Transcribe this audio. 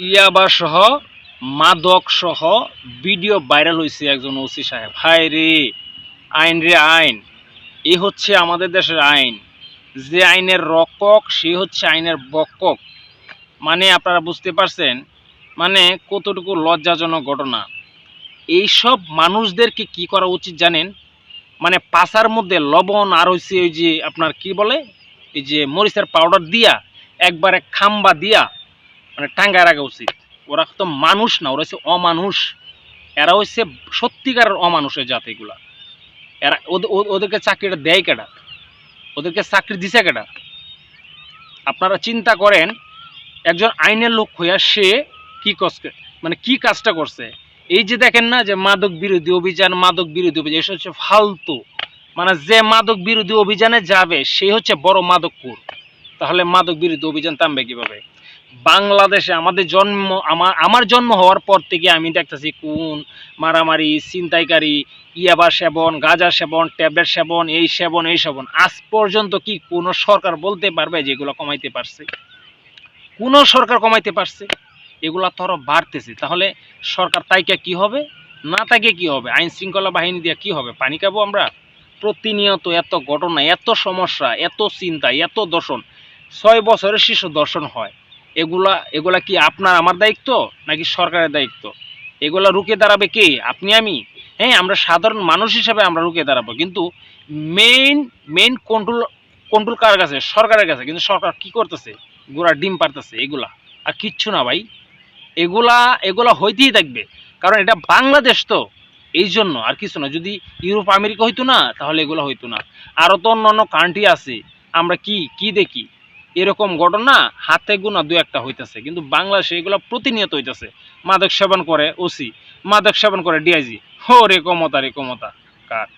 ইয়াবা সহ মাদক সহ ভিডিও ভাইরাল হয়েছে একজন ওসি সাহেব। হায় রে, আইন রে আইন। এ হচ্ছে আমাদের দেশের আইন। যে আইনের রকক সে হচ্ছে আইনের বকক মানে আপনারা বুঝতে পারছেন? মানে কতটুকু লজ্জাজনক ঘটনা। এইসব মানুষদেরকে কি করা উচিত জানেন? মানে পাশার মধ্যে লবণ আর হচ্ছে ওই যে আপনার কি বলে? এই যে মরিচের পাউডার দিয়া, একবারে খাম্বা দিয়া মানে টাঙ্গায় রাখা উচিত। ওরা তো মানুষ না, ওরা হচ্ছে অমানুষ। এরা হচ্ছে সত্যিকারের অমানুষের জাত এগুলা এরা ওদেরকে চাকরিটা দেয় কেটা ওদেরকে চাকরি দিছে কেটা আপনারা চিন্তা করেন, একজন আইনের লোক হইয়া সে কি কষ্ট মানে কি কাজটা করছে? এই যে দেখেন না যে মাদক বিরোধী অভিযান, মাদক বিরোধী অভিযান, এসব হচ্ছে ফালতু। মানে যে মাদক বিরোধী অভিযানে যাবে, সে হচ্ছে বড় মাদকপুর তাহলে মাদক বিরোধী অভিযান থামবে কীভাবে? বাংলাদেশে আমাদের জন্ম আমার আমার জন্ম হওয়ার পর থেকে আমি দেখতেছি কোন মারামারি, ছিনতাইকারী, ইয়াবা সেবন, গাঁজা সেবন, ট্যাবলেট সেবন, এই সেবন এই সেবন। আজ পর্যন্ত কি কোনো সরকার বলতে পারবে যে এগুলো কমাইতে পারছে? কোনো সরকার কমাইতে পারছে? এগুলা তো আরও বাড়তেছে। তাহলে সরকার তাইকে কি হবে? না তাকে কি হবে? আইন শৃঙ্খলা বাহিনী দিয়ে কি হবে? পানি খাব আমরা? প্রতিনিয়ত এত ঘটনা, এত সমস্যা, এত চিন্তা, এত দর্শন। ছয় বছরের শিশু দর্শন হয়। এগুলা এগুলা কি আপনার আমার দায়িত্ব নাকি সরকারের দায়িত্ব? এগুলা রুখে দাঁড়াবে কে? আপনি, আমি। হ্যাঁ আমরা সাধারণ মানুষ হিসাবে আমরা রুখে দাঁড়াবো। কিন্তু মেইন মেইন কন্ট্রোল কন্ট্রোল কার কাছে? সরকারের কাছে। কিন্তু সরকার কি করতেছে? গোড়া ডিম পারতেছে এগুলা। আর কিচ্ছু না ভাই। এগুলা এগুলা হইতেই থাকবে। কারণ এটা বাংলাদেশ তো। এই জন্য আর কিছু না। যদি ইউরোপ, আমেরিকা হইতো না, তাহলে এগুলো হইতো না। আরও তো অন্য অন্য কান্ট্রি আছে। আমরা কি কি দেখি? এরকম ঘটনা হাতে গোনা দু একটা হইতেছে। কিন্তু বাংলাদেশে এগুলো প্রতিনিয়ত হইতেছে। মাদক সেবন করে ওসি, মাদক সেবন করে ডিআইজি। হো রে কমতা রে কমতা কাঠ।